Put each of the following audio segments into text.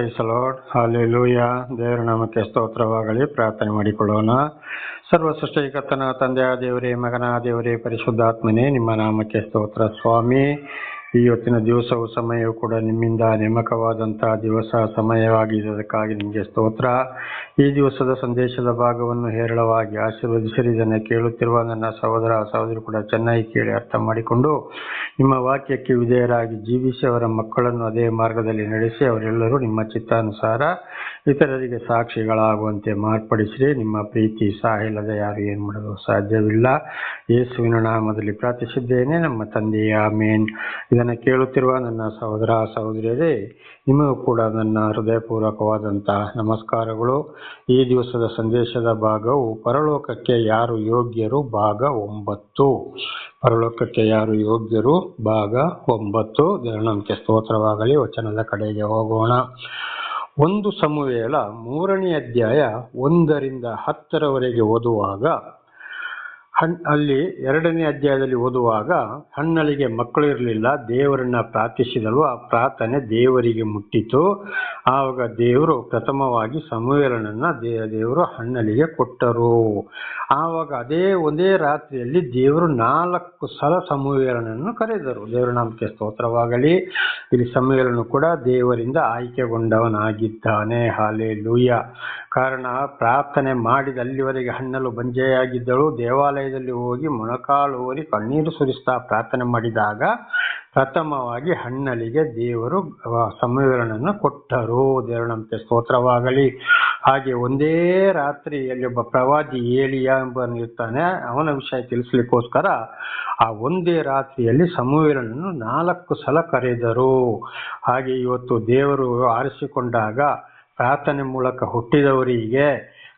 Lord hallelujah ದೇವರ ನಾಮಕ್ಕೆ ಸ್ತೋತ್ರವಾಗಲಿ. ಪ್ರಾರ್ಥನೆ ಮಾಡಿಕೊಳ್ಳೋಣ. ಸರ್ವ ಸೃಷ್ಟಿಕರ್ತನ ತಂದೆಯ ದೇವರೇ, ಮಗನ ದೇವರೇ, ಪರಿಶುದ್ಧಾತ್ಮನೇ, ನಿಮ್ಮ ನಾಮಕ್ಕೆ ಸ್ತೋತ್ರ ಸ್ವಾಮಿ. ಈ ಹೊತ್ತಿನ ದಿವಸವು ಸಮಯವು ಕೂಡ ನಿಮ್ಮಿಂದ ನೇಮಕವಾದಂತಹ ದಿವಸ ಸಮಯವಾಗಿದ್ದಕ್ಕಾಗಿ ನಿಮಗೆ ಸ್ತೋತ್ರ. ಈ ದಿವಸದ ಸಂದೇಶದ ಭಾಗವನ್ನು ಹೇರಳವಾಗಿ ಆಶೀರ್ವದಿಸಲಿ ಇದನ್ನು ಕೇಳುತ್ತಿರುವ ನನ್ನ ಸಹೋದರ ಸಹೋದರಿ ಕೂಡ ಚೆನ್ನಾಗಿ ಕೇಳಿ ಅರ್ಥ ಮಾಡಿಕೊಂಡು ನಿಮ್ಮ ವಾಕ್ಯಕ್ಕೆ ವಿಧೇಯರಾಗಿ ಜೀವಿಸಿ ಅವರ ಮಕ್ಕಳನ್ನು ಅದೇ ಮಾರ್ಗದಲ್ಲಿ ನಡೆಸಿ ಅವರೆಲ್ಲರೂ ನಿಮ್ಮ ಚಿತ್ತಾನುಸಾರ ಇತರರಿಗೆ ಸಾಕ್ಷಿಗಳಾಗುವಂತೆ ಮಾರ್ಪಡಿಸಿರಿ. ನಿಮ್ಮ ಪ್ರೀತಿ ಇಲ್ಲದೆ ಯಾರು ಏನು ಮಾಡಲು ಸಾಧ್ಯವಿಲ್ಲ. ಯೇಸುವಿನ ನಾಮದಲ್ಲಿ ಪ್ರಾರ್ಥಿಸಿದ್ದೇನೆ. ನಮ್ಮ ತಂದೆಯ ಮೇನ್ ಇದನ್ನು ಕೇಳುತ್ತಿರುವ ನನ್ನ ಸಹೋದರ, ಸಹೋದರಿಯರೇ, ನಿಮಗೂ ಕೂಡ ನನ್ನ ಹೃದಯಪೂರ್ವಕವಾದಂತಹ ನಮಸ್ಕಾರಗಳು. ಈ ದಿವಸದ ಸಂದೇಶದ ಭಾಗವು ಪರಲೋಕಕ್ಕೆ ಯಾರು ಯೋಗ್ಯರು ಭಾಗ ಒಂಬತ್ತು. ಪರಲೋಕಕ್ಕೆ ಯಾರು ಯೋಗ್ಯರು ಭಾಗ ಒಂಬತ್ತು. ದೇವನಂತೆ ಸ್ತೋತ್ರವಾಗಲಿ, ವಚನದ ಕಡೆಗೆ ಹೋಗೋಣ. ಒಂದು ಸಮುವೇಳ ಮೂರನೇ ಅಧ್ಯಾಯ ಒಂದರಿಂದ ಹತ್ತರವರೆಗೆ ಓದುವಾಗ ಹಣ್ ಅಲ್ಲಿ ಎರಡನೇ ಅಧ್ಯಾಯದಲ್ಲಿ ಓದುವಾಗ ಹಣ್ಣಲಿಗೆ ಮಕ್ಕಳು ಇರಲಿಲ್ಲ ದೇವರನ್ನ ಪ್ರಾರ್ಥಿಸಿದಳು ಆ ಪ್ರಾರ್ಥನೆ ದೇವರಿಗೆ ಮುಟ್ಟಿತು. ಆವಾಗ ದೇವರು ಪ್ರಥಮವಾಗಿ ಸಮುವೇಲನನ್ನ ದೇವರು ಹಣ್ಣಲಿಗೆ ಕೊಟ್ಟರು. ಆವಾಗ ಅದೇ ಒಂದೇ ರಾತ್ರಿಯಲ್ಲಿ ದೇವರು ನಾಲ್ಕು ಸಲ ಸಮುವೇಲನನ್ನು ಕರೆದರು. ದೇವರ ನಾಮಕ್ಕೆ ಸ್ತೋತ್ರವಾಗಲಿ. ಇಲ್ಲಿ ಸಮುವೇಲನು ಕೂಡ ದೇವರಿಂದ ಆಯ್ಕೆಗೊಂಡವನಾಗಿದ್ದಾನೆ. ಹಾಲೆ ಲೂಯ ಕಾರಣ, ಪ್ರಾರ್ಥನೆ ಮಾಡಿದ ಅಲ್ಲಿವರೆಗೆ ಹಣ್ಣಲು ಬಂಜೆಯಾಗಿದ್ದಳು. ದೇವಾಲಯದಲ್ಲಿ ಹೋಗಿ ಮೊಣಕಾಲುವರಿ ಕಣ್ಣೀರು ಸುರಿಸ್ತಾ ಪ್ರಾರ್ಥನೆ ಮಾಡಿದಾಗ ಪ್ರಥಮವಾಗಿ ಹಣ್ಣಲಿಗೆ ದೇವರು ಸಮ್ಮೇಳನನ್ನು ಕೊಟ್ಟರು. ದೇವರಂತೆ ಸ್ತೋತ್ರವಾಗಲಿ. ಹಾಗೆ ಒಂದೇ ರಾತ್ರಿಯಲ್ಲಿ ಒಬ್ಬ ಪ್ರವಾದಿ ಏಳಿಯ ಎಂಬನಿರ್ತಾನೆ ಅವನ ವಿಷಯ ತಿಳಿಸ್ಲಿಕ್ಕೋಸ್ಕರ ಆ ಒಂದೇ ರಾತ್ರಿಯಲ್ಲಿ ಸಮುವೇಲನನ್ನು ನಾಲ್ಕು ಸಲ ಕರೆದರು. ಹಾಗೆ ಇವತ್ತು ದೇವರು ಆರಿಸಿಕೊಂಡಾಗ ಪ್ರಾರ್ಥನೆ ಮೂಲಕ ಹುಟ್ಟಿದವರಿಗೆ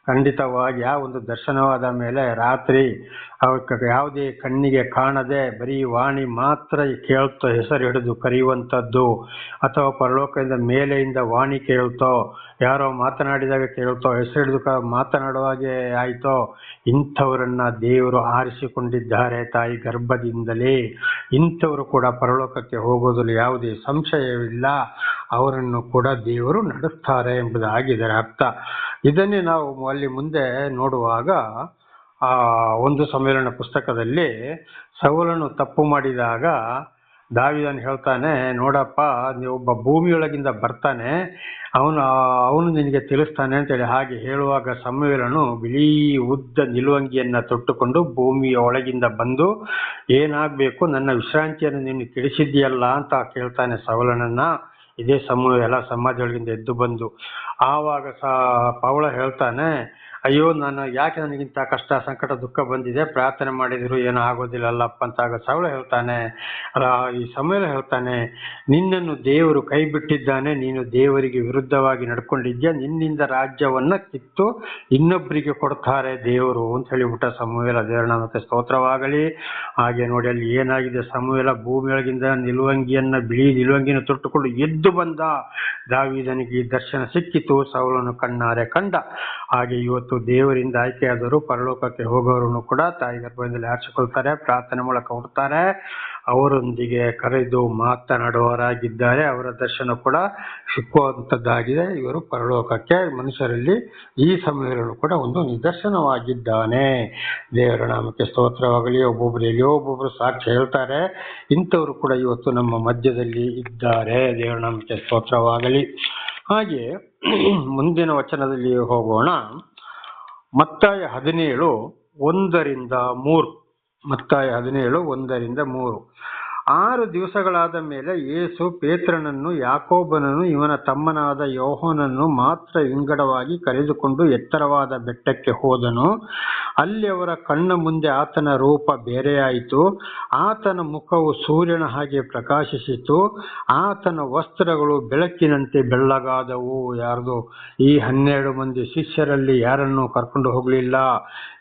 ಖಂಡಿತವಾಗಿ ಆ ಒಂದು ದರ್ಶನವಾದ ಮೇಲೆ ರಾತ್ರಿ ಅವಕ್ಕೆ ಯಾವುದೇ ಕಣ್ಣಿಗೆ ಕಾಣದೆ ಬರೀ ವಾಣಿ ಮಾತ್ರ ಕೇಳ್ತೋ, ಹೆಸರು ಹಿಡಿದು ಕರೆಯುವಂಥದ್ದು ಅಥವಾ ಪರಲೋಕದಿಂದ ಮೇಲೆಯಿಂದ ವಾಣಿ ಕೇಳ್ತೋ, ಯಾರೋ ಮಾತನಾಡಿದಾಗ ಕೇಳ್ತೋ, ಹೆಸರು ಹಿಡಿದು ಮಾತನಾಡುವಾಗೆ ಆಯಿತೋ, ಇಂಥವರನ್ನ ದೇವರು ಆರಿಸಿಕೊಂಡಿದ್ದಾರೆ ತಾಯಿ ಗರ್ಭದಿಂದಲೇ. ಇಂಥವರು ಕೂಡ ಪರಲೋಕಕ್ಕೆ ಹೋಗೋದ್ರಲ್ಲಿ ಯಾವುದೇ ಸಂಶಯವಿಲ್ಲ. ಅವರನ್ನು ಕೂಡ ದೇವರು ನಡೆಸ್ತಾರೆ ಎಂಬುದಾಗಿದೆ ಅರ್ಥ. ಇದನ್ನೇ ನಾವು ಅಲ್ಲಿ ಮುಂದೆ ನೋಡುವಾಗ, ಆ, ಒಂದು ಸಮ್ಮೇಳನ ಪುಸ್ತಕದಲ್ಲಿ ಸೌಲನು ತಪ್ಪು ಮಾಡಿದಾಗ ದಾವಿದನ್ ಹೇಳ್ತಾನೆ, ನೋಡಪ್ಪ ಒಬ್ಬ ಭೂಮಿಯೊಳಗಿಂದ ಬರ್ತಾನೆ, ಅವನು ಅವನು ನಿನಗೆ ತಿಳಿಸ್ತಾನೆ ಅಂತೇಳಿ. ಹಾಗೆ ಹೇಳುವಾಗ ಸಮ್ಮೇಳನು ಬಿಳಿ ಉದ್ದ ನಿಲುವಂಗಿಯನ್ನ ತೊಟ್ಟುಕೊಂಡು ಭೂಮಿಯ ಒಳಗಿಂದ ಬಂದು, ಏನಾಗಬೇಕು, ನನ್ನ ವಿಶ್ರಾಂತಿಯನ್ನು ನೀನು ತಿಳಿಸಿದ್ಯಲ್ಲ ಅಂತ ಕೇಳ್ತಾನೆ ಸವಲನನ್ನ ಇದೇ ಸಮ ಎಲ್ಲ ಸಮಾಜದೊಳಗಿಂದ ಎದ್ದು ಬಂದು. ಆವಾಗ ಸಹ ಪವಳ ಹೇಳ್ತಾನೆ ಅಯ್ಯೋ, ನಾನು ಯಾಕೆ ನನಗಿಂತ ಕಷ್ಟ, ಸಂಕಟ, ದುಃಖ ಬಂದಿದೆ? ಪ್ರಾರ್ಥನೆ ಮಾಡಿದ್ರು, ಏನೂ ಆಗೋದಿಲ್ಲಲ್ಲಪ್ಪ ಅಂತ ಆಗ ಸವಳ ಹೇಳ್ತಾನೆ. ಅಲ್ಲ, ಈ ಸಮಯ ಹೇಳ್ತಾನೆ, ನಿನ್ನನ್ನು ದೇವರು ಕೈ ಬಿಟ್ಟಿದ್ದಾನೆ ನೀನು ದೇವರಿಗೆ ವಿರುದ್ಧವಾಗಿ ನಡ್ಕೊಂಡಿದ್ಯಾ? ನಿನ್ನಿಂದ ರಾಜ್ಯವನ್ನ ಕಿತ್ತು ಇನ್ನೊಬ್ಬರಿಗೆ ಕೊಡ್ತಾರೆ ದೇವರು ಅಂತ ಹೇಳಿಬಿಟ್ಟ ಸಮೂಹಲ ದೇವರನ್ನ. ಮತ್ತೆ ಸ್ತೋತ್ರವಾಗಲಿ. ಹಾಗೆ ನೋಡಿ, ಅಲ್ಲಿ ಏನಾಗಿದೆ? ಸಮೂಹಲ ಭೂಮಿಯೊಳಗಿಂದ ನಿಲುವಂಗಿಯನ್ನ, ಬಿಳಿ ನಿಲುವಂಗಿನ ತೊಟ್ಟುಕೊಂಡು ಎದ್ದು ಬಂದ. ದಾವಿದನಿಗೆ ಈ ದರ್ಶನ ಸಿಕ್ಕಿತು. ಸವಳನ್ನು ಕಣ್ಣಾರೆ ಕಂಡ. ಹಾಗೆ ಇವತ್ತು ದೇವರಿಂದ ಆಯ್ಕೆಯಾದರು ಪರಲೋಕಕ್ಕೆ ಹೋಗೋರನ್ನು ಕೂಡ ತಾಯಿ ಗರ್ಭದಲ್ಲಿ ಆರಿಸಿಕೊಳ್ತಾರೆ. ಪ್ರಾರ್ಥನೆ ಮೂಲಕ ಹುಡ್ತಾರೆ ಅವರೊಂದಿಗೆ ಕರೆದು ಮಾತನಾಡುವವರಾಗಿದ್ದಾರೆ. ಅವರ ದರ್ಶನ ಕೂಡ ಸಿಕ್ಕುವಂಥದ್ದಾಗಿದೆ. ಇವರು ಪರಲೋಕಕ್ಕೆ ಮನುಷ್ಯರಲ್ಲಿ ಈ ಸಮಯದಲ್ಲೂ ಕೂಡ ಒಂದು ನಿದರ್ಶನವಾಗಿದ್ದಾನೆ. ದೇವರ ನಾಮಕ್ಕೆ ಸ್ತೋತ್ರವಾಗಲಿ, ಒಬ್ಬೊಬ್ರು ಎಲ್ಲಿಯೋ ಒಬ್ಬೊಬ್ರು ಸಾಕ್ಷಿ ಹೇಳ್ತಾರೆ. ಇಂಥವರು ಕೂಡ ಇವತ್ತು ನಮ್ಮ ಮಧ್ಯದಲ್ಲಿ ಇದ್ದಾರೆ. ದೇವರ ನಾಮಕ್ಕೆ ಸ್ತೋತ್ರವಾಗಲಿ. ಹಾಗೆ ಮುಂದಿನ ವಚನದಲ್ಲಿ ಹೋಗೋಣ. ಮತ್ತಾಯ ಹದಿನೇಳು ಒಂದರಿಂದ ಮೂರು. ಮತ್ತಾಯ ಹದಿನೇಳು ಒಂದರಿಂದ ಮೂರು. ಆರು ದಿವಸಗಳಾದ ಮೇಲೆ ಯೇಸು ಪೇತ್ರನನ್ನು, ಯಾಕೋಬನನ್ನು, ಇವನ ತಮ್ಮನಾದ ಯೋಹನನ್ನು ಮಾತ್ರ ವಿಂಗಡವಾಗಿ ಕರೆದುಕೊಂಡು ಎತ್ತರವಾದ ಬೆಟ್ಟಕ್ಕೆ ಹೋದನು. ಅಲ್ಲಿ ಅವರ ಕಣ್ಣ ಮುಂದೆ ಆತನ ರೂಪ ಬೇರೆಯಾಯಿತು. ಆತನ ಮುಖವು ಸೂರ್ಯನ ಹಾಗೆ ಪ್ರಕಾಶಿಸಿತು. ಆತನ ವಸ್ತ್ರಗಳು ಬೆಳಕಿನಂತೆ ಬೆಳ್ಳಗಾದವು. ಯಾರ್ದು? ಈ ಹನ್ನೆರಡು ಮಂದಿ ಶಿಷ್ಯರಲ್ಲಿ ಯಾರನ್ನು ಕರ್ಕೊಂಡು ಹೋಗಲಿಲ್ಲ.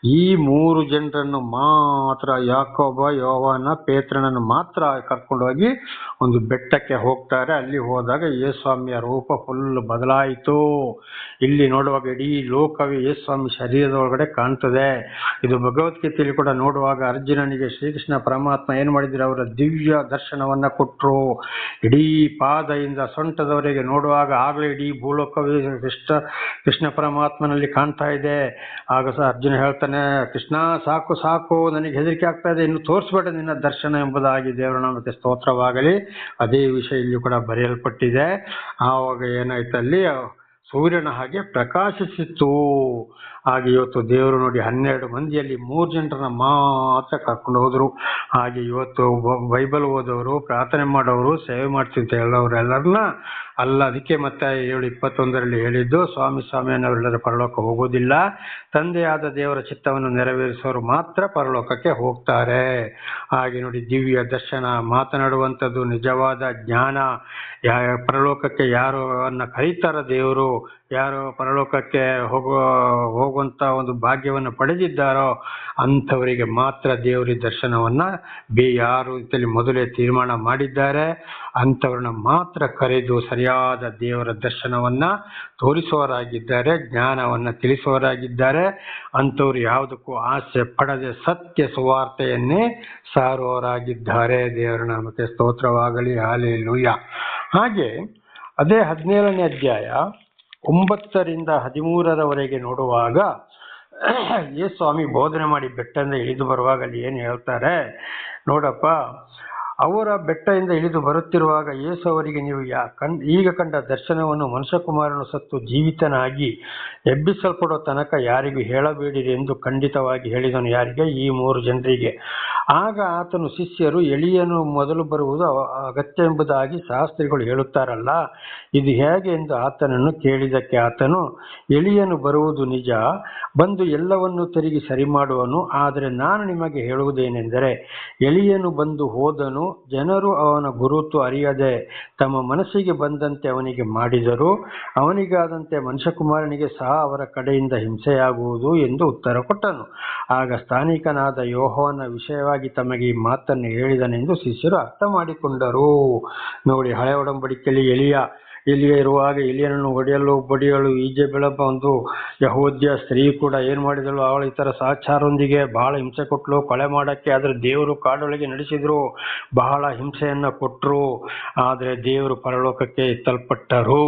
ಈ ಮೂರು ಜನರನ್ನು ಮಾತ್ರ, ಯಾಕೋಬ, ಯೋಹನ, ಪೇತ್ರನನ್ನು ಮಾತ್ರ ಕರ್ಕೊಂಡೋಗಿ ಒಂದು ಬೆಟ್ಟಕ್ಕೆ ಹೋಗ್ತಾರೆ. ಅಲ್ಲಿ ಹೋದಾಗ ಯೇಸ್ವಾಮಿಯ ರೂಪ ಫುಲ್ ಬದಲಾಯಿತು. ಇಲ್ಲಿ ನೋಡುವಾಗ ಇಡೀ ಲೋಕವೇ ಯೇಸ್ವಾಮಿ ಶರೀರದ ಒಳಗಡೆ ಕಾಣ್ತದೆ. ಇದು ಭಗವದ್ಗೀತೆಯಲ್ಲಿ ಕೂಡ ನೋಡುವಾಗ ಅರ್ಜುನನಿಗೆ ಶ್ರೀಕೃಷ್ಣ ಪರಮಾತ್ಮ ಏನ್ ಮಾಡಿದ್ರು? ಅವರ ದಿವ್ಯ ದರ್ಶನವನ್ನ ಕೊಟ್ರು. ಇಡೀ ಪಾದದಿಂದ ಸೊಂಟದವರೆಗೆ ನೋಡುವಾಗ ಆಗಲೇ ಇಡೀ ಭೂಲೋಕವೇ ಕೃಷ್ಣ ಕೃಷ್ಣ ಪರಮಾತ್ಮನಲ್ಲಿ ಕಾಣ್ತಾ ಇದೆ. ಆಗ ಸಹ ಅರ್ಜುನ ಹೇಳ್ತಾನೆ, ಕೃಷ್ಣ, ಸಾಕು ಸಾಕು, ನನಗೆ ಹೆದರಿಕೆ ಆಗ್ತಾ ಇದೆ. ಇನ್ನು ತೋರಿಸ್ಬೇಡ ನಿನ್ನ ದರ್ಶನ ಎಂಬುದಾಗಿ ದೇವರ ನಾಮಕ್ಕೆ ಸ್ತೋತ್ರವಾಗಲಿ ಅದೇ ವಿಷಯ ಇಲ್ಲಿ ಕೂಡ ಬರೆಯಲ್ಪಟ್ಟಿದೆ. ಆವಾಗ ಏನಾಯ್ತು ಅಲ್ಲಿ ಸೂರ್ಯನ ಹಾಗೆ ಪ್ರಕಾಶಿಸಿತ್ತು ಹಾಗೆ ಇವತ್ತು ದೇವರು ನೋಡಿ ಹನ್ನೆರಡು ಮಂದಿಯಲ್ಲಿ ಮೂರು ಜನರನ್ನ ಮಾತ್ರ ಕರ್ಕೊಂಡು ಹೋದ್ರು. ಹಾಗೆ ಇವತ್ತು ಬೈಬಲ್ ಓದೋರು, ಪ್ರಾರ್ಥನೆ ಮಾಡೋರು, ಸೇವೆ ಮಾಡ್ತಿದ್ದ ಹೇಳೋರೆಲ್ಲರನ್ನ ಅಲ್ಲ, ಅದಕ್ಕೆ ಮತ್ತೆ ಏಳು ಇಪ್ಪತ್ತೊಂದರಲ್ಲಿ ಹೇಳಿದ್ದು, ಸ್ವಾಮಿ ಸ್ವಾಮಿಯನ್ನವರೆಲ್ಲರೂ ಪರಲೋಕ ಹೋಗೋದಿಲ್ಲ. ತಂದೆಯಾದ ದೇವರ ಚಿತ್ತವನ್ನು ನೆರವೇರಿಸೋರು ಮಾತ್ರ ಪರಲೋಕಕ್ಕೆ ಹೋಗ್ತಾರೆ. ಹಾಗೆ ನೋಡಿ ದಿವ್ಯ ದರ್ಶನ, ಮಾತನಾಡುವಂಥದ್ದು ನಿಜವಾದ ಜ್ಞಾನ. ಯಾ, ಪರಲೋಕಕ್ಕೆ ಯಾರು ಅನ್ನ ಕರೀತಾರ ದೇವರು? ಯಾರು ಪರಲೋಕಕ್ಕೆ ಹೋಗೋ, ಹೋಗುವಂತ ಒಂದು ಭಾಗ್ಯವನ್ನು ಪಡೆದಿದ್ದಾರೋ ಅಂಥವರಿಗೆ ಮಾತ್ರ ದೇವರ ದರ್ಶನವನ್ನ ಬಿ ಯಾರು ಇದರಲ್ಲಿ ಮೊದಲೇ ತೀರ್ಮಾನ ಮಾಡಿದ್ದಾರೆ. ಅಂಥವ್ರನ್ನ ಮಾತ್ರ ಕರೆದು ಸರಿಯಾದ ದೇವರ ದರ್ಶನವನ್ನ ತೋರಿಸುವವರಾಗಿದ್ದಾರೆ, ಜ್ಞಾನವನ್ನ ತಿಳಿಸುವವರಾಗಿದ್ದಾರೆ. ಅಂಥವ್ರು ಯಾವುದಕ್ಕೂ ಆಸೆ ಪಡದೆ ಸತ್ಯ ಸುವಾರ್ತೆಯನ್ನೇ ಸಾರುವವರಾಗಿದ್ದಾರೆ. ದೇವರ ನಾಮಕ್ಕೆ ಸ್ತೋತ್ರವಾಗಲಿ, ಹಾಲೆಲೂಯ. ಹಾಗೆ ಅದೇ ಹದಿನೇಳನೇ ಅಧ್ಯಾಯ ಒಂಬತ್ತರಿಂದ ಹದಿಮೂರರವರೆಗೆ ನೋಡುವಾಗ ಏ ಸ್ವಾಮಿ ಬೋಧನೆ ಮಾಡಿ ಬೆಟ್ಟದಿಂದ ಇಳಿದು ಬರುವಾಗ ಅಲ್ಲಿ ಏನು ಹೇಳ್ತಾರೆ? ನೋಡಪ್ಪ, ಅವರ ಬೆಟ್ಟದಿಂದ ಇಳಿದು ಬರುತ್ತಿರುವಾಗ ಯೇಸು ಅವರಿಗೆ ನೀವು ಯಾ ಕಣ್ ಈಗ ಕಂಡ ದರ್ಶನವನ್ನು ಮನುಷ್ಯಕುಮಾರನು ಸತ್ತು ಜೀವಿತನಾಗಿ ಎಬ್ಬಿಸಲ್ಪಡೋ ತನಕ ಯಾರಿಗೂ ಹೇಳಬೇಡಿರಿ ಎಂದು ಖಂಡಿತವಾಗಿ ಹೇಳಿದನು. ಯಾರಿಗೆ? ಈ ಮೂರು ಜನರಿಗೆ. ಆಗ ಆತನು ಶಿಷ್ಯರು, ಎಳಿಯನು ಮೊದಲು ಬರುವುದು ಅಗತ್ಯ ಎಂಬುದಾಗಿ ಶಾಸ್ತ್ರಿಗಳು ಹೇಳುತ್ತಾರಲ್ಲ, ಇದು ಹೇಗೆ ಎಂದು ಆತನನ್ನು ಕೇಳಿದಕ್ಕೆ ಆತನು, ಎಳಿಯನು ಬರುವುದು ನಿಜ, ಬಂದು ಎಲ್ಲವನ್ನು ತಿರುಗಿ ಸರಿ ಮಾಡುವನು, ಆದರೆ ನಾನು ನಿಮಗೆ ಹೇಳುವುದೇನೆಂದರೆ, ಎಳಿಯನು ಬಂದು ಹೋದನು, ಜನರು ಅವನ ಗುರುತು ಅರಿಯದೆ, ತಮ್ಮ ಮನಸ್ಸಿಗೆ ಬಂದಂತೆ ಅವನಿಗೆ ಮಾಡಿದರು, ಅವನಿಗಾದಂತೆ ಮನುಷ್ಯಕುಮಾರನಿಗೆ ಸಹ ಅವರ ಕಡೆಯಿಂದ ಹಿಂಸೆಯಾಗುವುದು ಎಂದು ಉತ್ತರ ಕೊಟ್ಟನು. ಆಗ ಸ್ಥಾನಿಕನಾದ ಯೋಹೋನ ವಿಷಯವಾಗಿ ತಮಗೆ ಈ ಮಾತನ್ನು ಹೇಳಿದನೆಂದು ಶಿಷ್ಯರು ಅರ್ಥ ಮಾಡಿಕೊಂಡರು ನೋಡಿ, ಹಳೆ ಒಡಂಬಡಿಕೆಯಲ್ಲಿ ಎಲಿಯ. ಎಲಿಯ ಇರುವಾಗ ಎಲಿಯನನ್ನು ಹೊಡೆಯಲು, ಬಡಿಯಲು, ಈಜೆ ಬೆಳಪ ಒಂದು ಯಹೋದ್ಯ ಸ್ತ್ರೀ ಕೂಡ ಏನು ಮಾಡಿದಳು? ಅವಳು ಇತರ ಸಹಚಾರೊಂದಿಗೆ ಬಹಳ ಹಿಂಸೆ ಕೊಟ್ಟಳು ಕೊಲೆ ಮಾಡೋಕ್ಕೆ ಆದ್ರೆ ದೇವರು ಕಾಡೊಳಗೆ ನಡೆಸಿದ್ರು. ಬಹಳ ಹಿಂಸೆಯನ್ನು ಕೊಟ್ಟರು ಆದ್ರೆ ದೇವರು ಪರಲೋಕಕ್ಕೆ ತಲ್ಪಟ್ಟರು.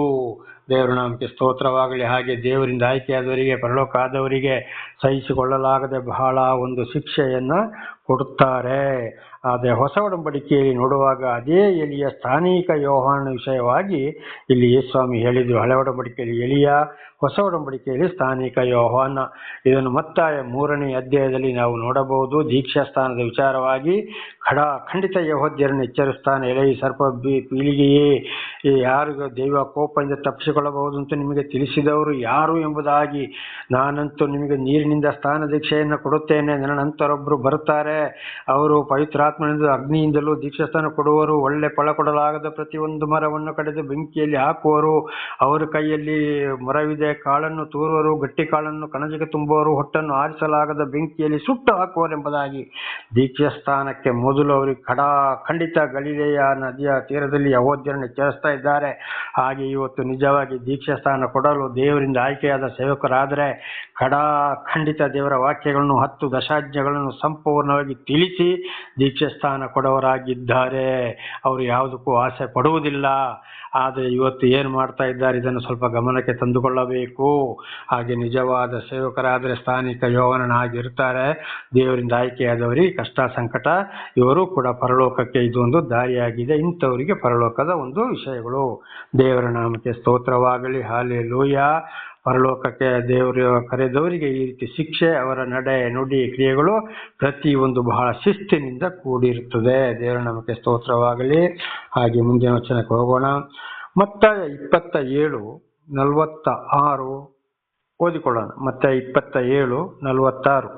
ದೇವರ ನಾಮಕ್ಕೆ ಸ್ತೋತ್ರವಾಗಲಿ. ಹಾಗೆ ದೇವರಿಂದ ಆಯ್ಕೆಯಾದವರಿಗೆ ಪರಲೋಕ ಆದವರಿಗೆ ಸಹಿಸಿಕೊಳ್ಳಲಾಗದೆ ಬಹಳ ಒಂದು ಶಿಕ್ಷೆಯನ್ನ ಕೊಡುತ್ತಾರೆ. ಆದರೆ ಹೊಸ ಒಡಂಬಡಿಕೆಯಲ್ಲಿ ನೋಡುವಾಗ ಅದೇ ಎಲಿಯ ಸ್ಥಾನಿಕ ಯೋಹಾನ ವಿಷಯವಾಗಿ ಇಲ್ಲಿ ಯೇಸ್ವಾಮಿ ಹೇಳಿದ್ರು ಹಳೆ ಒಡಂಬಡಿಕೆಯಲ್ಲಿ ಎಲಿಯ, ಹೊಸ ಒಡಂಬಡಿಕೆಯಲ್ಲಿ ಸ್ಥಾನಿಕ ಯೋಹಾನ. ಇದನ್ನು ಮತ್ತಾಯ ಮೂರನೇ ಅಧ್ಯಾಯದಲ್ಲಿ ನಾವು ನೋಡಬಹುದು. ದೀಕ್ಷಾ ಸ್ಥಾನದ ವಿಚಾರವಾಗಿ ಖಡ ಖಂಡಿತ ಯಹೋದ್ಯರನ್ನು ಎಚ್ಚರಿಸ್ತಾನೆ ಎಲೆ ಸರ್ಪ ಪೀಳಿಗೆಯೇ, ಈ ಯಾರಿಗೂ ದೈವ ಕೋಪದಿಂದ ತಪ್ಪಿಸಿಕೊಳ್ಳಬಹುದು ಅಂತ ನಿಮಗೆ ತಿಳಿಸಿದವರು ಯಾರು ಎಂಬುದಾಗಿ ನಾನಂತೂ ನಿಮಗೆ ನೀರಿನಿಂದ ಸ್ಥಾನ ದೀಕ್ಷೆಯನ್ನು ಕೊಡುತ್ತೇನೆ. ನನ್ನ ನಂತರೊಬ್ಬರು ಬರುತ್ತಾರೆ. ಅವರು ಪವಿತ್ರಾತ್ಮನಿಂದ ಅಗ್ನಿಯಿಂದಲೂ ದೀಕ್ಷಾಸ್ಥಾನ ಕೊಡುವರು. ಒಳ್ಳೆ ಫಲ ಕೊಡಲಾಗದ ಪ್ರತಿಯೊಂದು ಮರವನ್ನು ಕಡಿದು ಬೆಂಕಿಯಲ್ಲಿ ಹಾಕುವರು. ಅವರ ಕೈಯಲ್ಲಿ ಮರವಿದೆ, ಕಾಳನ್ನು ತೂರುವರು, ಗಟ್ಟಿ ಕಾಳನ್ನು ಕಣಜಿಗೆ ತುಂಬುವರು, ಹೊಟ್ಟನ್ನು ಆರಿಸಲಾಗದ ಬೆಂಕಿಯಲ್ಲಿ ಸುಟ್ಟು ಹಾಕುವರೆಂಬುದಾಗಿ ದೀಕ್ಷಾಸ್ಥಾನಕ್ಕೆ ಮೊದಲು ಅವರಿಗೆ ಖಡಾ ಖಂಡಿತ ಗಲೀಲೆಯ ನದಿಯ ತೀರದಲ್ಲಿ ಯಹೋದ್ಯರನ್ನು ಎಚ್ಚರಿಸ್ತಾ ಇದ್ದಾರೆ. ಹಾಗೆ ಇವತ್ತು ನಿಜವಾಗಿ ದೀಕ್ಷಾಸ್ಥಾನ ಕೊಡಲು ದೇವರಿಂದ ಆಯ್ಕೆಯಾದ ಸೇವಕರಾದರೆ ಕಡ ಖಂಡಿತ ದೇವರ ವಾಕ್ಯಗಳನ್ನು ಹತ್ತು ದಶಾಜ್ಞಗಳನ್ನು ಸಂಪೂರ್ಣವಾಗಿ ತಿಳಿಸಿ ದೀಕ್ಷೆ ಸ್ಥಾನ ಕೊಡವರಾಗಿದ್ದಾರೆ. ಅವರು ಯಾವುದಕ್ಕೂ ಆಸೆ ಪಡುವುದಿಲ್ಲ. ಆದರೆ ಇವತ್ತು ಏನು ಮಾಡ್ತಾ ಇದ್ದಾರೆ ಇದನ್ನು ಸ್ವಲ್ಪ ಗಮನಕ್ಕೆ ತಂದುಕೊಳ್ಳಬೇಕು. ಹಾಗೆ ನಿಜವಾದ ಸೇವಕರಾದರೆ ಸ್ಥಾನಿಕ ಯೌವನನಾಗಿರ್ತಾರೆ. ದೇವರಿಂದ ಆಯ್ಕೆಯಾದವರಿಗೆ ಕಷ್ಟ ಸಂಕಟ, ಇವರು ಕೂಡ ಪರಲೋಕಕ್ಕೆ ಇದು ಒಂದು ದಾರಿಯಾಗಿದೆ. ಇಂಥವರಿಗೆ ಪರಲೋಕದ ಒಂದು ವಿಷಯಗಳು. ದೇವರ ನಾಮಕ್ಕೆ ಸ್ತೋತ್ರವಾಗಲಿ. ಹಾಲೆ ಲೂಯ ಪರಲೋಕಕ್ಕೆ ದೇವರು ಕರೆದವರಿಗೆ ಈ ರೀತಿ ಶಿಕ್ಷೆ, ಅವರ ನಡೆ, ನುಡಿ ಕ್ರಿಯೆಗಳು ಪ್ರತಿ ಒಂದು ಬಹಳ ಶಿಸ್ತಿನಿಂದ ಕೂಡಿರುತ್ತದೆ. ದೇವರ ನಮಗೆ ಸ್ತೋತ್ರವಾಗಲಿ. ಹಾಗೆ ಮುಂದಿನ ವಚನಕ್ಕೆ ಹೋಗೋಣ. ಮತ್ತ ಇಪ್ಪತ್ತ ಏಳು ನಲವತ್ತ ಆರು ಓದಿಕೊಳ್ಳೋಣ. ಮತ್ತೆ ಇಪ್ಪತ್ತ ಏಳು ನಲವತ್ತಾರು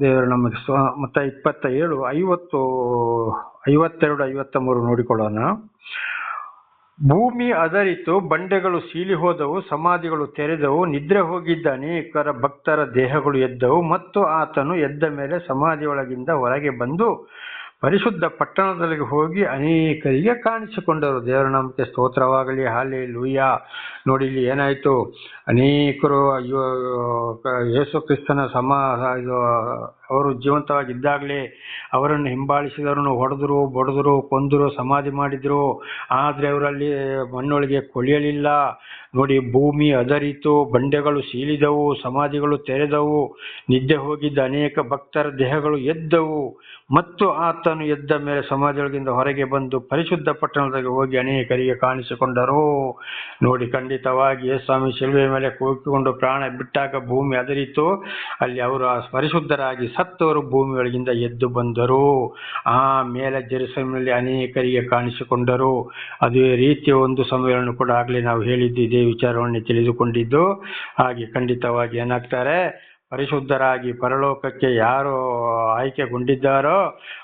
ದೇವರು ನಮಗೆ ಮತ್ತೆ ಇಪ್ಪತ್ತ ಏಳು ಐವತ್ತು, ಐವತ್ತೆರಡು ಐವತ್ತ ಮೂರು ನೋಡಿಕೊಳ್ಳೋಣ. ಭೂಮಿ ಅದರಿತು, ಬಂಡೆಗಳು ಸೀಳಿ ಹೋದವು, ಸಮಾಧಿಗಳು ತೆರೆದವು, ನಿದ್ರೆ ಹೋಗಿದ್ದ ಅನೇಕರ ಭಕ್ತರ ದೇಹಗಳು ಎದ್ದವು ಮತ್ತು ಆತನು ಎದ್ದ ಮೇಲೆ ಸಮಾಧಿಯೊಳಗಿಂದ ಹೊರಗೆ ಬಂದು ಪರಿಶುದ್ಧ ಪಟ್ಟಣದಲ್ಲಿ ಹೋಗಿ ಅನೇಕರಿಗೆ ಕಾಣಿಸಿಕೊಂಡರು. ದೇವರ ನಾಮಕ್ಕೆ ಸ್ತೋತ್ರವಾಗಲಿ ಹಾಲೆ ಲೂಯ್ಯ ನೋಡಿ ಇಲ್ಲಿ ಏನಾಯ್ತು? ಅನೇಕರು ಅಯ್ಯೋ ಯೇಸು ಕ್ರಿಸ್ತನ ಸಮ, ಇದು, ಅವರು ಜೀವಂತವಾಗಿದ್ದಾಗಲೇ ಅವರನ್ನು ಹಿಂಬಾಲಿಸಿದವರನ್ನು ಹೊಡೆದ್ರು, ಬಡಿದ್ರು, ಕೊಂದರು, ಸಮಾಧಿ ಮಾಡಿದರು. ಆದರೆ ಅವರಲ್ಲಿ ಮಣ್ಣೊಳಗೆ ಕೊಳೆಯಲಿಲ್ಲ. ನೋಡಿ, ಭೂಮಿ ಅದರಿತು, ಬಂಡೆಗಳು ಸೀಳಿದವು, ಸಮಾಧಿಗಳು ತೆರೆದವು, ನಿದ್ದೆ ಹೋಗಿದ್ದ ಅನೇಕ ಭಕ್ತರ ದೇಹಗಳು ಎದ್ದವು. ಮತ್ತು ಆತನು ಎದ್ದ ಮೇಲೆ ಸಮಾಧಿಯೊಳಗಿಂದ ಹೊರಗೆ ಬಂದು ಪರಿಶುದ್ಧ ಪಟ್ಟಣದಲ್ಲಿ ಹೋಗಿ ಅನೇಕರಿಗೆ ಕಾಣಿಸಿಕೊಂಡರು. ನೋಡಿ, ಖಂಡಿತವಾಗಿ ಸ್ವಾಮಿ ಶಿಲ್ವೆ ಕೂಗಿಕೊಂಡು ಪ್ರಾಣ ಬಿಟ್ಟಾಗ ಭೂಮಿ ಅದರಿತು. ಅಲ್ಲಿ ಅವರು ಆ ಪರಿಶುದ್ಧರಾಗಿ ಸತ್ತವರು ಭೂಮಿ ಒಳಗಿಂದ ಎದ್ದು ಬಂದರು. ಆ ಮೇಲೆ ಜೆರುಸಲೇಮಿನಲ್ಲಿ ಅನೇಕರಿಗೆ ಕಾಣಿಸಿಕೊಂಡರು. ಅದೇ ರೀತಿಯ ಒಂದು ಸಮಯವನ್ನು ಕೂಡ ಆಗಲೇ ನಾವು ಹೇಳಿದ್ದು ಇದೇ ವಿಚಾರವನ್ನು ತಿಳಿದುಕೊಂಡಿದ್ದು. ಹಾಗೆ ಖಂಡಿತವಾಗಿ ಏನಾಗ್ತಾರೆ ಪರಿಶುದ್ಧರಾಗಿ ಪರಲೋಕಕ್ಕೆ ಯಾರು ಆಯ್ಕೆಗೊಂಡಿದ್ದಾರೋ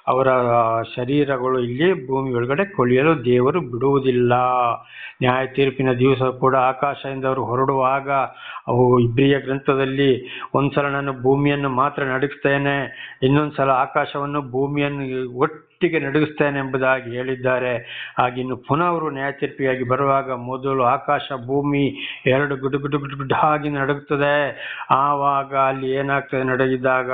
ಅವರ ಶರೀರಗಳು ಇಲ್ಲಿ ಭೂಮಿ ಒಳಗಡೆ ಕೊಳೆಯಲು ದೇವರು ಬಿಡುವುದಿಲ್ಲ. ನ್ಯಾಯ ತೀರ್ಪಿನ ದಿವಸ ಕೂಡ ಆಕಾಶದಿಂದ ಅವರು ಹೊರಡುವಾಗ ಅವು ಇಬ್ರಿಯ ಗ್ರಂಥದಲ್ಲಿ ಒಂದ್ಸಲ ನಾನು ಭೂಮಿಯನ್ನು ಮಾತ್ರ ನಡೆಸ್ತೇನೆ ಇನ್ನೊಂದ್ಸಲ ಆಕಾಶವನ್ನು ಭೂಮಿಯನ್ನು ಒಟ್ಟಿಗೆ ನಡುಗಿಸ್ತೇನೆ ಎಂಬುದಾಗಿ ಹೇಳಿದ್ದಾರೆ. ಹಾಗೆ ಇನ್ನು ಪುನಃ ಅವರು ನ್ಯಾಯತೀರ್ಪಿಯಾಗಿ ಬರುವಾಗ ಮೊದಲು ಆಕಾಶ ಭೂಮಿ ಎರಡು ಗುಡು ಗುಡು ಗುಡು ಗುಡ್ಡ ಆಗಿ ನಡುಗುತ್ತದೆ. ಆವಾಗ ಅಲ್ಲಿ ಏನಾಗ್ತದೆ ನಡಗಿದಾಗ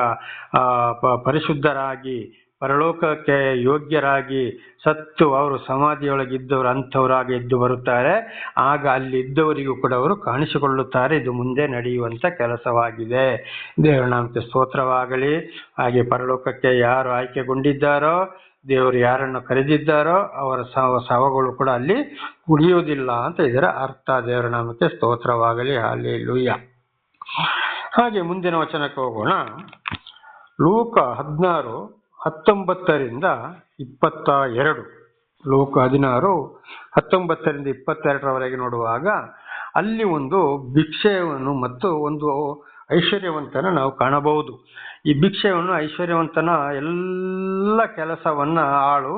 ಪರಿಶುದ್ಧರಾಗಿ, ಪರಲೋಕಕ್ಕೆ ಯೋಗ್ಯರಾಗಿ ಸತ್ತು ಅವರು ಸಮಾಧಿಯೊಳಗಿದ್ದವರು ಅಂಥವರಾಗಿ ಎದ್ದು ಬರುತ್ತಾರೆ. ಆಗ ಅಲ್ಲಿ ಇದ್ದವರಿಗೂ ಕೂಡ ಅವರು ಕಾಣಿಸಿಕೊಳ್ಳುತ್ತಾರೆ. ಇದು ಮುಂದೆ ನಡೆಯುವಂಥ ಕೆಲಸವಾಗಿದೆ. ದೇವರ ಸ್ತೋತ್ರವಾಗಲಿ. ಹಾಗೆ ಪರಲೋಕಕ್ಕೆ ಯಾರು ಆಯ್ಕೆಗೊಂಡಿದ್ದಾರೋ ದೇವರು ಯಾರನ್ನು ಕರೆದಿದ್ದಾರೋ ಅವರ ಸವ ಶವಗಳು ಕೂಡ ಅಲ್ಲಿ ಉಳಿಯುವುದಿಲ್ಲ ಅಂತ ಇದರ ಅರ್ಥ. ದೇವರ ನಾಮಕ್ಕೆ ಸ್ತೋತ್ರವಾಗಲಿ. ಅಲ್ಲಿ ಲೂಯ್ಯ ಹಾಗೆ ಮುಂದಿನ ವಚನಕ್ಕೆ ಹೋಗೋಣ. ಲೂಕ ಹದಿನಾರು, ಹತ್ತೊಂಬತ್ತರಿಂದ ಇಪ್ಪತ್ತ ಎರಡು ಲೋಕ ಹದಿನಾರು, ಹತ್ತೊಂಬತ್ತರಿಂದ ಇಪ್ಪತ್ತೆರಡರವರೆಗೆ ನೋಡುವಾಗ ಅಲ್ಲಿ ಒಂದು ಭಿಕ್ಷೆಯನ್ನು ಮತ್ತು ಒಂದು ಐಶ್ವರ್ಯವಂತನ ನಾವು ಕಾಣಬಹುದು. ಈ ಭಿಕ್ಷೆಯನ್ನು ಐಶ್ವರ್ಯವಂತನ ಎಲ್ಲ ಕೆಲಸವನ್ನ ಆಳು,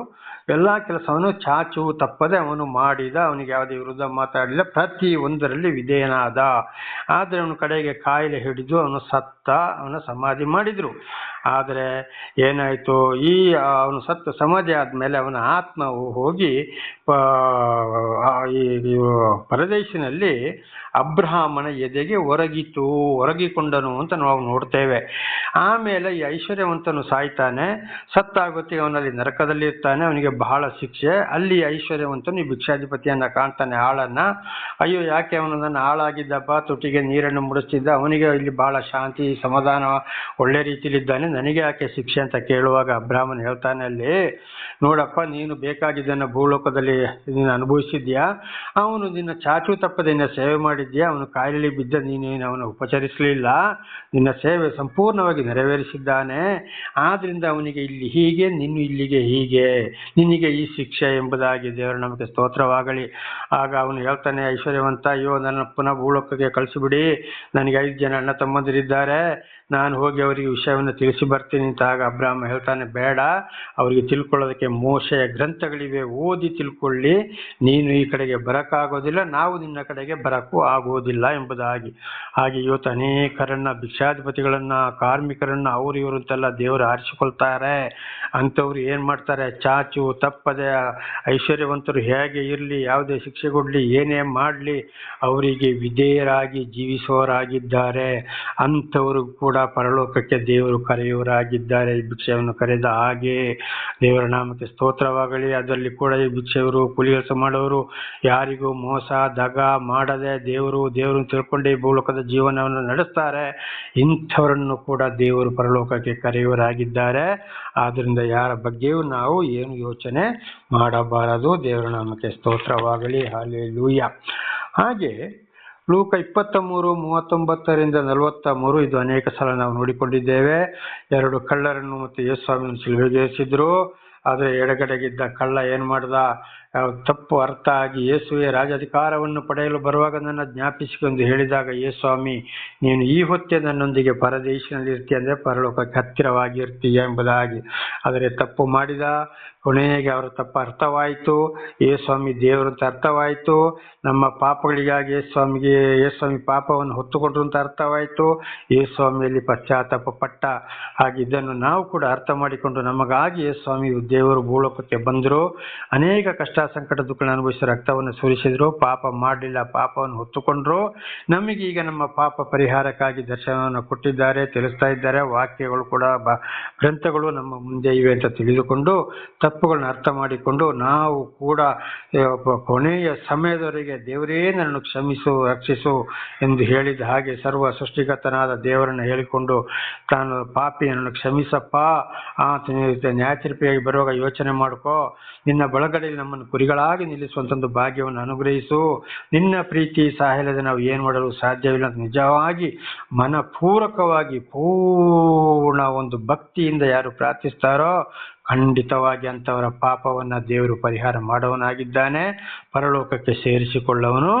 ಎಲ್ಲ ಕೆಲಸವನ್ನು ಚಾಚು ತಪ್ಪದೆ ಅವನು ಮಾಡಿದ, ಅವನಿಗೆ ಯಾವುದೇ ವಿರುದ್ಧ ಮಾತಾಡಲಿಲ್ಲ ಪ್ರತಿ ಒಂದರಲ್ಲಿ ವಿಧೇಯನಾದ. ಆದರೆ ಅವನ ಕಡೆಗೆ ಕಾಯಿಲೆ ಹಿಡಿದು ಅವನು ಸತ್ತ, ಅವನ ಸಮಾಧಿ ಮಾಡಿದ್ರು. ಆದರೆ ಏನಾಯ್ತು, ಈ ಅವನು ಸತ್ತ ಸಮಾಧಿ ಆದಮೇಲೆ ಅವನ ಆತ್ಮವು ಹೋಗಿ ಈ ಪರದೇಶಿನಲ್ಲಿ ಅಬ್ರಹಾಮನ ಎದೆಗೆ ಒರಗಿತು, ಒರಗಿಕೊಂಡನು ಅಂತ ನಾವು ನೋಡ್ತೇವೆ. ಆಮೇಲೆ ಈ ಐಶ್ವರ್ಯವಂತನು ಸಾಯ್ತಾನೆ ಸತ್ತಾಗುತ್ತೆ ಅವನಲ್ಲಿ ನರಕದಲ್ಲಿ ಇರ್ತಾನೆ, ಅವನಿಗೆ ಬಹಳ ಶಿಕ್ಷೆ. ಅಲ್ಲಿ ಐಶ್ವರ್ಯವಂತನು ಈ ಭಿಕ್ಷಾಧಿಪತಿಯನ್ನ ಕಾಣ್ತಾನೆ ಆಳನ್ನ ಅಯ್ಯೋ, ಯಾಕೆ ಅವನು ನನ್ನ ಆಳಾಗಿದ್ದಪ್ಪ ತುಟಿಗೆ ನೀರನ್ನು ಮುಡಿಸ್ತಿದ್ದ. ಅವನಿಗೆ ಇಲ್ಲಿ ಬಹಳ ಶಾಂತಿ, ಸಮಾಧಾನ, ಒಳ್ಳೆ ರೀತಿಯಲ್ಲಿದ್ದಾನೆ ನನಗೆ ಯಾಕೆ ಶಿಕ್ಷೆ ಅಂತ ಕೇಳುವಾಗ ಅಬ್ರಾಹ್ಮನ್ ಹೇಳ್ತಾನೆ ಅಲ್ಲಿ, ನೋಡಪ್ಪ, ನೀನು ಬೇಕಾಗಿದ್ದನ್ನು ಭೂಲೋಕದಲ್ಲಿ ನೀನು ಅನುಭವಿಸಿದ್ಯಾ? ಅವನು ನಿನ್ನ ಚಾಚು ತಪ್ಪದೆ ನಿನ್ನ ಸೇವೆ ಮಾಡಿದ್ಯಾ? ಅವನು ಕಾಯಿಲೆ ಬಿದ್ದ ನೀನೇನು ಅವನು ಉಪಚರಿಸಲಿಲ್ಲ? ನಿನ್ನ ಸೇವೆ ಸಂಪೂರ್ಣವಾಗಿ ನೆರವೇರಿಸಿದ್ದಾನೆ. ಆದ್ರಿಂದ ಅವನಿಗೆ ಇಲ್ಲಿ ಹೀಗೆ, ನಿನ್ನ ಇಲ್ಲಿಗೆ ಹೀಗೆ. ನಿನಗೆ ಈ ಶಿಕ್ಷೆ ಎಂಬುದಾಗಿ ದೇವರು ನಮಗೆ ಸ್ತೋತ್ರವಾಗಲಿ. ಆಗ ಅವನು ಹೇಳ್ತಾನೆ, ಐಶ್ವರ್ಯವಂತ, ಅಯ್ಯೋ, ನನ್ನ ಪುನಃ ಭೂಲೋಕಕ್ಕೆ ಕಳಿಸಿಬಿಡಿ. ನನಗೆ ಐದು ಜನ ಅಣ್ಣ ತಮ್ಮಂದಿರಿದ್ದಾರೆ. ನಾನು ಹೋಗಿ ಅವರಿಗೆ ವಿಷಯವನ್ನು ತಿಳಿಸಿ ಬರ್ತೀನಿ ಅಂತ ಆಗ ಅಬ್ರಾಹ್ಮ ಹೇಳ್ತಾನೆ, ಬೇಡ, ಅವರಿಗೆ ತಿಳ್ಕೊಳ್ಳೋದಕ್ಕೆ ಮೋಶೆಯ ಗ್ರಂಥಗಳಿವೆ, ಓದಿ ತಿಳ್ಕೊಳ್ಳಿ. ನೀನು ಈ ಕಡೆಗೆ ಬರಕ್ಕಾಗೋದಿಲ್ಲ, ನಾವು ನಿನ್ನ ಕಡೆಗೆ ಬರಕ್ಕೂ ಆಗೋದಿಲ್ಲ ಎಂಬುದಾಗಿ. ಹಾಗೆ ಇವತ್ತು ಅನೇಕರನ್ನ, ಭಿಕ್ಷಾಧಿಪತಿಗಳನ್ನ, ಕಾರ್ಮಿಕರನ್ನ, ಅವರು ಇವರು ಅಂತೆಲ್ಲ ದೇವರು ಆರಿಸಿಕೊಳ್ತಾರೆ. ಅಂಥವ್ರು ಏನ್ ಮಾಡ್ತಾರೆ? ಚಾಚು, ತಪ್ಪದೆ, ಐಶ್ವರ್ಯವಂತರು ಹೇಗೆ ಇರಲಿ, ಯಾವುದೇ ಶಿಕ್ಷೆ ಕೊಡ್ಲಿ, ಏನೇ ಮಾಡಲಿ, ಅವರಿಗೆ ವಿಧೇಯರಾಗಿ ಜೀವಿಸುವವರಾಗಿದ್ದಾರೆ. ಅಂಥವರು ಕೂಡ ಪರಲೋಕಕ್ಕೆ ದೇವರು ಕರೆಯುವರಾಗಿದ್ದಾರೆ ಈ ಭಿಕ್ಷೆಯನ್ನು ಕರೆದ ಹಾಗೆ ದೇವರ ನಾಮಕ್ಕೆ ಸ್ತೋತ್ರವಾಗಲಿ. ಅದರಲ್ಲಿ ಕೂಡ ಈ ಭಿಕ್ಷೆಯವರು ಕೂಲಿ ಮಾಡೋರು ಯಾರಿಗೂ ಮೋಸ, ದಗ ಮಾಡದೆ ದೇವರು ದೇವರು ತಿಳ್ಕೊಂಡು ಈ ಭೂಲೋಕದ ಜೀವನವನ್ನು ನಡೆಸ್ತಾರೆ. ಇಂಥವರನ್ನು ಕೂಡ ದೇವರು ಪರಲೋಕಕ್ಕೆ ಕರೆಯುವರಾಗಿದ್ದಾರೆ ಆದ್ರಿಂದ ಯಾರ ಬಗ್ಗೆಯೂ ನಾವು ಏನು ಯೋಚನೆ ಮಾಡಬಾರದು. ದೇವರ ನಾಮಕ್ಕೆ ಸ್ತೋತ್ರವಾಗಲಿ. ಹಾಲೆ ಲೂಯ್ಯ ಹಾಗೆ ಲೂಕ ಇಪ್ಪತ್ತ ಮೂರು, ಮೂವತ್ತೊಂಬತ್ತರಿಂದ ನಲವತ್ತ ಮೂರು. ಇದು ಅನೇಕ ಸಲ ನಾವು ನೋಡಿಕೊಂಡಿದ್ದೇವೆ. ಎರಡು ಕಳ್ಳರನ್ನು ಮತ್ತು ಯೇಸ್ವಾಮಿಯನ್ನು ಸಿಲುಬೆಗೇರಿಸಿದ್ರು ಆದ್ರೆ ಎಡಗಡೆಗಿದ್ದ ಕಳ್ಳ ಏನ್ ಮಾಡ್ದ? ತಪ್ಪು ಅರ್ಥ ಆಗಿ ಯೇಸುವೆ ರಾಜಾಧಿಕಾರವನ್ನು ಪಡೆಯಲು ಬರುವಾಗ ನನ್ನ ಜ್ಞಾಪಿಸಿಕೊಂಡು ಹೇಳಿದಾಗ ಯೇ ಸ್ವಾಮಿ, ನೀನು ಈ ಹೊತ್ತೆ ನನ್ನೊಂದಿಗೆ ಪರದೇಶಿನಲ್ಲಿ ಇರ್ತೀಯ ಅಂದರೆ ಪರಲೋಕಕ್ಕೆ ಹತ್ತಿರವಾಗಿ ಇರ್ತೀಯ ಎಂಬುದಾಗಿ. ಆದರೆ ತಪ್ಪು ಮಾಡಿದ ಕೊನೆಗೆ ಅವರ ತಪ್ಪು ಅರ್ಥವಾಯಿತು. ಯೇ ಸ್ವಾಮಿ, ದೇವರು ಅಂತ ಅರ್ಥವಾಯಿತು. ನಮ್ಮ ಪಾಪಗಳಿಗಾಗಿ ಯೇ ಸ್ವಾಮಿಗೆ ಯೇ ಸ್ವಾಮಿ ಪಾಪವನ್ನು ಹೊತ್ತುಕೊಂಡ್ರು ಅಂತ ಅರ್ಥವಾಯಿತು. ಯೇ ಸ್ವಾಮಿಯಲ್ಲಿ ಪಶ್ಚಾತ್ತಾಪ ಪಟ್ಟ ಹಾಗೆ ಇದನ್ನು ನಾವು ಕೂಡ ಅರ್ಥ ಮಾಡಿಕೊಂಡು ನಮಗಾಗಿ ಯೇ ಸ್ವಾಮಿ ದೇವರು ಭೂಲೋಕಕ್ಕೆ ಬಂದರು. ಅನೇಕ ಕಷ್ಟ ಸಂಕಟ ದುಃಖಗಳನ್ನು ಅನುಭವಿಸಿ ರಕ್ತವನ್ನು ಸುರಿಸಿದ್ರು, ಪಾಪ ಮಾಡಲಿಲ್ಲ, ಪಾಪವನ್ನು ಹೊತ್ತುಕೊಂಡ್ರು. ನಮಗೆ ಈಗ ನಮ್ಮ ಪಾಪ ಪರಿಹಾರಕ್ಕಾಗಿ ದರ್ಶನವನ್ನು ಕೊಟ್ಟಿದ್ದಾರೆ, ತಿಳಿಸ್ತಾ ಇದ್ದಾರೆ. ವಾಕ್ಯಗಳು ಕೂಡ ಗ್ರಂಥಗಳು ನಮ್ಮ ಮುಂದೆ ಇವೆ ಅಂತ ತಿಳಿದುಕೊಂಡು ತಪ್ಪುಗಳನ್ನ ಅರ್ಥ ಮಾಡಿಕೊಂಡು ನಾವು ಕೂಡ ಕೊನೆಯ ಸಮಯದವರೆಗೆ ದೇವರೇ ನನ್ನನ್ನು ಕ್ಷಮಿಸು, ರಕ್ಷಿಸು ಎಂದು ಹೇಳಿದ ಹಾಗೆ ಸರ್ವ ಸೃಷ್ಟಿಗತನಾದ ದೇವರನ್ನು ಹೇಳಿಕೊಂಡು ತಾನು ಪಾಪಿ, ನನ್ನನ್ನು ಕ್ಷಮಿಸಪ್ಪ. ನ್ಯಾಯತೀರ್ಪಿಯಾಗಿ ಬರುವಾಗ ಯೋಚನೆ ಮಾಡ್ಕೋ. ನಿನ್ನ ಬಳಗಡೆಯಲ್ಲಿ ನಮ್ಮನ್ನು ಕುರಿಗಳಾಗಿ ನಿಲ್ಲಿಸುವಂತ ಒಂದು ಭಾಗ್ಯವನ್ನು ಅನುಗ್ರಹಿಸು. ನಿನ್ನ ಪ್ರೀತಿ ಸಾಹೇಲದ ನಾವು ಏನು ಮಾಡಲು ಸಾಧ್ಯವಿಲ್ಲ ಅಂತ ನಿಜವಾಗಿ ಮನಪೂರಕವಾಗಿ ಪೂರ್ಣ ಒಂದು ಭಕ್ತಿಯಿಂದ ಯಾರು ಪ್ರಾರ್ಥಿಸ್ತಾರೋ ಖಂಡಿತವಾಗಿ ಅಂತವರ ಪಾಪವನ್ನ ದೇವರು ಪರಿಹಾರ ಮಾಡುವನಾಗಿದ್ದಾನೆ. ಪರಲೋಕಕ್ಕೆ ಸೇರಿಸಿಕೊಳ್ಳವನು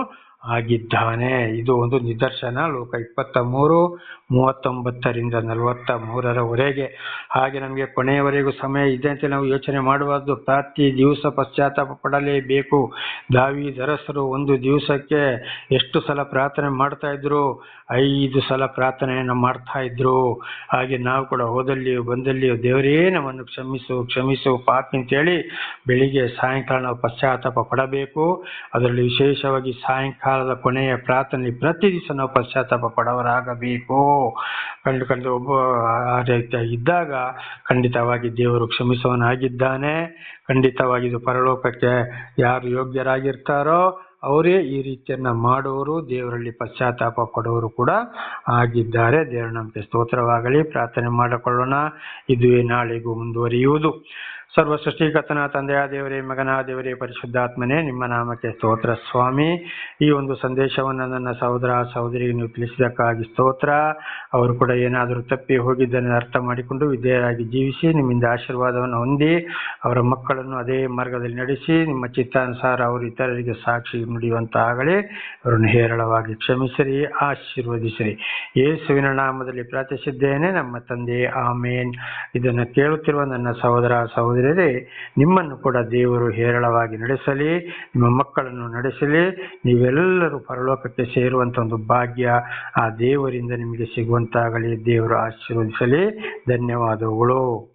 ಆಗಿದ್ದಾನೆ. ಇದು ಒಂದು ನಿದರ್ಶನ. ಲೋಕ ಇಪ್ಪತ್ತ ಮೂರು ಮೂವತ್ತೊಂಬತ್ತರಿಂದ ನಲವತ್ತ ಮೂರರವರೆಗೆ ಹಾಗೆ ನಮಗೆ ಕೊನೆಯವರೆಗೂ ಸಮಯ ಇದೆ ಅಂತ ನಾವು ಯೋಚನೆ ಮಾಡಬಾರ್ದು ಪ್ರತಿ ದಿವಸ ಪಶ್ಚಾತ್ತಾಪ ಪಡಲೇಬೇಕು. ದಾವಿ ದರಸರು ಒಂದು ದಿವಸಕ್ಕೆ ಎಷ್ಟು ಸಲ ಪ್ರಾರ್ಥನೆ ಮಾಡ್ತಾ ಇದ್ರು? ಐದು ಸಲ ಪ್ರಾರ್ಥನೆಯನ್ನು ಮಾಡ್ತಾ ಇದ್ರು. ಹಾಗೆ ನಾವು ಕೂಡ ಹೋದಲ್ಲಿಯೋ ಬಂದಲ್ಲಿಯೋ ದೇವರೇ ನಮ್ಮನ್ನು ಕ್ಷಮಿಸು ಕ್ಷಮಿಸು, ಪಾಪಿ ಅಂತೇಳಿ ಬೆಳಿಗ್ಗೆ ಸಾಯಂಕಾಲ ನಾವು ಪಶ್ಚಾತ್ತಾಪ ಪಡಬೇಕು. ಅದರಲ್ಲಿ ವಿಶೇಷವಾಗಿ ಸಾಯಂಕಾಲದ ಕೊನೆಯ ಪ್ರಾರ್ಥನೆ ಪ್ರತಿ ದಿವಸ ನಾವು ಪಶ್ಚಾತ್ತಾಪ ಪಡವರಾಗಬೇಕು. ಕಂಡು ಕಂಡು ಒಬ್ಬ ಆ ಇದ್ದಾಗ ಖಂಡಿತವಾಗಿ ದೇವರು ಕ್ಷಮಿಸುವನಾಗಿದ್ದಾನೆ ಖಂಡಿತವಾಗಿ ಇದು ಪರಲೋಕಕ್ಕೆ ಯಾರು ಯೋಗ್ಯರಾಗಿರ್ತಾರೋ ಅವರೇ ಈ ರೀತಿಯನ್ನ ಮಾಡುವರು ದೇವರಲ್ಲಿ ಪಶ್ಚಾತ್ತಾಪ ಪಡುವರು ಕೂಡ ಆಗಿದ್ದಾರೆ. ದೇವರ ನಮಗೆ ಸ್ತೋತ್ರವಾಗಲಿ. ಪ್ರಾರ್ಥನೆ ಮಾಡಿಕೊಳ್ಳೋಣ. ಇದುವೇ ನಾಳೆಗೂ ಮುಂದುವರಿಯುವುದು. ಸರ್ವ ಸೃಷ್ಟಿಕರ್ತನ ತಂದೆಯ ದೇವರೇ ಮಗನ ದೇವರೇ, ಪರಿಶುದ್ಧಾತ್ಮನೇ, ನಿಮ್ಮ ನಾಮಕ್ಕೆ ಸ್ತೋತ್ರ. ಸ್ವಾಮಿ, ಈ ಒಂದು ಸಂದೇಶವನ್ನು ನನ್ನ ಸಹೋದರ ಸಹೋದರಿಗೆ ನೀವು ತಿಳಿಸಿದಕ್ಕಾಗಿ ಸ್ತೋತ್ರ. ಅವರು ಕೂಡ ಏನಾದರೂ ತಪ್ಪಿ ಹೋಗಿದ್ದನ್ನು ಅರ್ಥ ಮಾಡಿಕೊಂಡು ವಿಧೇಯರಾಗಿ ಜೀವಿಸಿ, ನಿಮ್ಮಿಂದ ಆಶೀರ್ವಾದವನ್ನು ಹೊಂದಿ, ಅವರ ಮಕ್ಕಳನ್ನು ಅದೇ ಮಾರ್ಗದಲ್ಲಿ ನಡೆಸಿ, ನಿಮ್ಮ ಚಿತ್ತಾನುಸಾರ ಅವರು ಇತರರಿಗೆ ಸಾಕ್ಷಿ ನುಡಿಯುವಂತಾಗಲಿ. ಅವರನ್ನು ಹೇರಳವಾಗಿ ಕ್ಷಮಿಸಿರಿ, ಆಶೀರ್ವದಿಸಿರಿ. ಯೇಸುವಿನ ನಾಮದಲ್ಲಿ ಪ್ರಾರ್ಥಿಸಿದ್ದೇನೆ, ನಮ್ಮ ತಂದೆ, ಆಮೇನ್. ಇದನ್ನು ಕೇಳುತ್ತಿರುವ ನನ್ನ ಸಹೋದರ ಸಹೋದರರೇ ನಿಮ್ಮನ್ನು ಕೂಡ ದೇವರು ಹೇರಳವಾಗಿ ನಡೆಸಲಿ, ನಿಮ್ಮ ಮಕ್ಕಳನ್ನು ನಡೆಸಲಿ, ನೀವೆಲ್ಲರೂ ಪರಲೋಕಕ್ಕೆ ಸೇರುವಂಥ ಒಂದು ಭಾಗ್ಯ ಆ ದೇವರಿಂದ ನಿಮಗೆ ಸಿಗುವಂತಾಗಲಿ, ದೇವರು ಆಶೀರ್ವದಿಸಲಿ. ಧನ್ಯವಾದಗಳು.